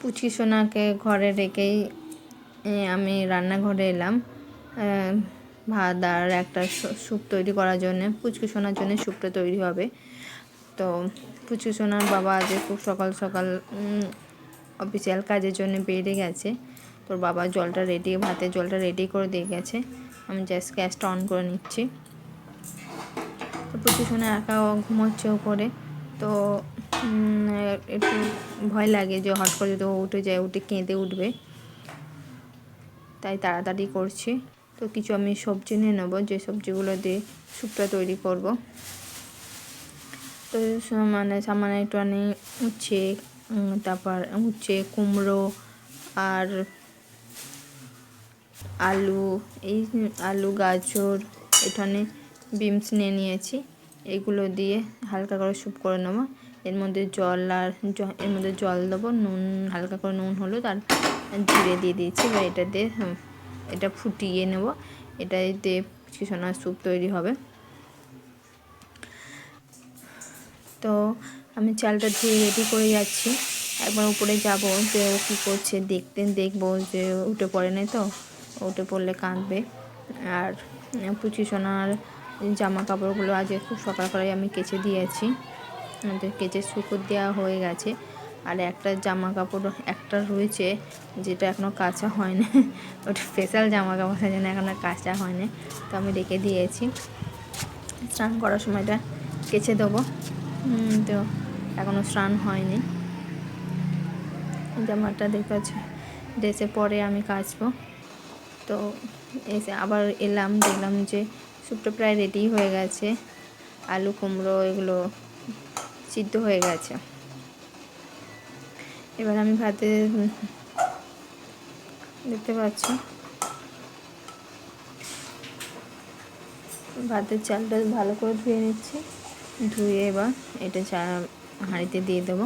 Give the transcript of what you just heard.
পুচকি সোনাকে ঘরে রেখেই আমি রান্নাঘরে এলাম ভাত আর একটা স্যুপ তৈরি করার জন্য, পুচকি সোনার জন্য স্যুপটা তৈরি হবে। তো পুচকি সোনার বাবা আজ খুব সকাল সকাল অফিসিয়াল কাজের জন্য বেরিয়ে গেছে। তোর বাবা জলটা রেডি ভাতের জলটা রেডি করে দিয়ে গেছে। আমি জাস্ট গ্যাসটা অন করে নিচ্ছি। তো পুচকি সোনা একা ঘুমোচ্ছে ওপরে তো একটু ভয় লাগে যে হট করে যদি উঠে যায় উঠে কেঁদে উঠবে। তাই তাড়াতাড়ি করছি। তো কিছু আমি সবজি নিয়ে নেব যে সবজিগুলো দিয়ে স্যুপটা তৈরি করব। তো মানে সামান্য একটুখানি উচ্ছে উম, তারপর উচ্ছে কুমড়ো আর আলু এই আলু গাজর এখানে বিমস নিয়ে নিয়েছি। এগুলো দিয়ে হালকা করে স্যুপ করে নেব। এর মধ্যে জল আর এর মধ্যে জল দেবো, নুন, হালকা করে নুন, হলুদ আর জিরে দিয়ে দিয়েছি। এবার এটা দিয়ে এটা ফুটিয়ে নেব। এটা দিয়ে সোনার স্যুপ তৈরি হবে। তো আমি চালটা ধুয়ে রেডি করে যাচ্ছি। একবার উপরে যাব, যে ও কী করছে দেখতে, দেখব যে উঠে পড়ে নাই তো। উঠে পড়লে কাঁদবে। আর পুচি সোনার জামা কাপড়গুলো আজ খুব সকাল করে আমি কেচে দিয়েছি। আমাদের কেচে শুকুর দেওয়া হয়ে গেছে, আর একটা জামা কাপড় একটা রয়েছে যেটা এখনও কাঁচা হয়নি। ওটা স্পেশাল জামা কাপড় সেই জন্য এখনও কাঁচা হয়নি। তো আমি রেখে দিয়েছি। স্নান করার সময়টা কেচে দেবো। তো এখনও স্নান হয়নি। জামাটা দেখতে পাচ্ছি, ড্রেসে পরে আমি কাচবো। তো এসে আবার এলাম, দেখলাম যে স্যুপটা প্রায় রেডি হয়ে গেছে। আলু কুমড়ো এগুলো সিদ্ধ হয়ে গেছে। এবার আমি ভাতে, দেখতে পাচ্ছি? ভাতের চালটা ভালো করে ধুয়ে নিচ্ছি। ধুয়ে এবার এটা চা হাঁড়িতে দিয়ে দেবো।